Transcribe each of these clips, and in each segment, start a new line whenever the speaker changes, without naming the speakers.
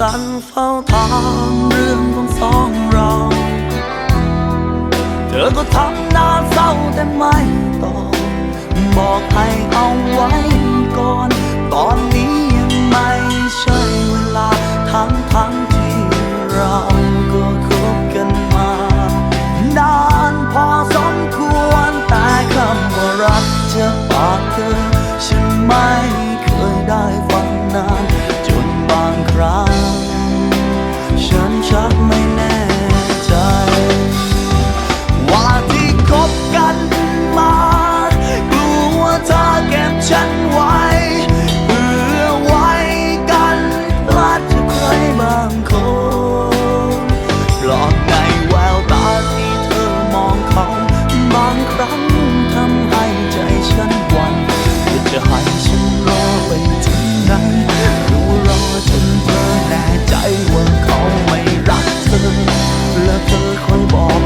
ฉันเฝ้าถามเรื่องของสองเรา เธอก็ทำ ฉันรอไปถึงไหนรู้รอจนเธอแน่ใจว่าเขาไม่รักเธอ และเธอคอยบอก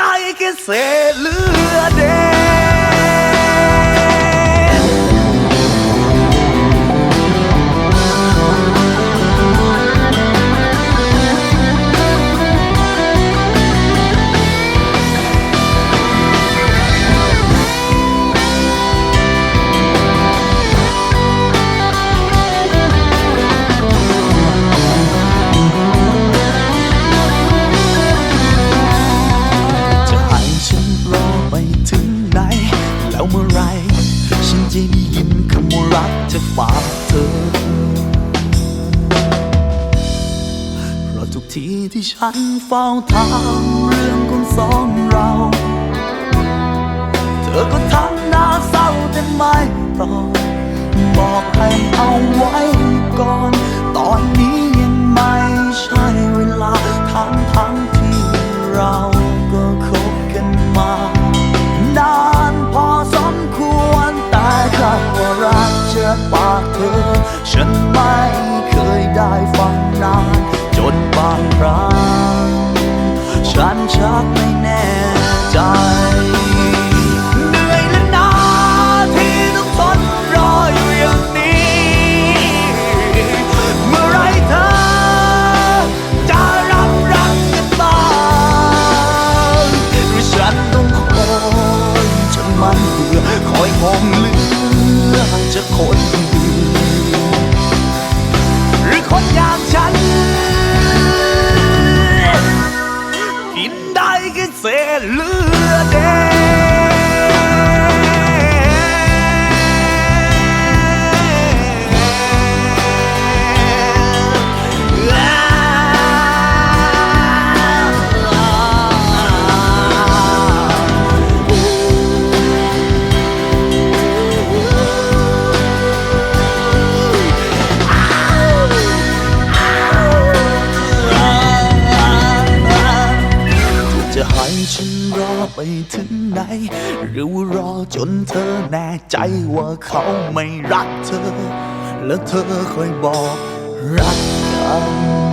ได้แค่เศษเหลือเด แล้วเมื่อไร ฉันจะได้ยินคำว่ารักจากปากเธอ เพราะทุกทีที่ฉันเฝ้าถามเรื่องของสองเรา เธอก็ทำหน้าเศร้าแต่ไม่ตอบบอกให้เอาไว้ก่อน จากปากเธอ ฉันไม่เคยได้ฟังนาน จนบางครั้งฉันชักไม่ ฉันรอไปถึงไหน หรือว่ารอจนเธอแน่ใจว่าเขาไม่รักเธอ แล้วเธอค่อยบอกรักกัน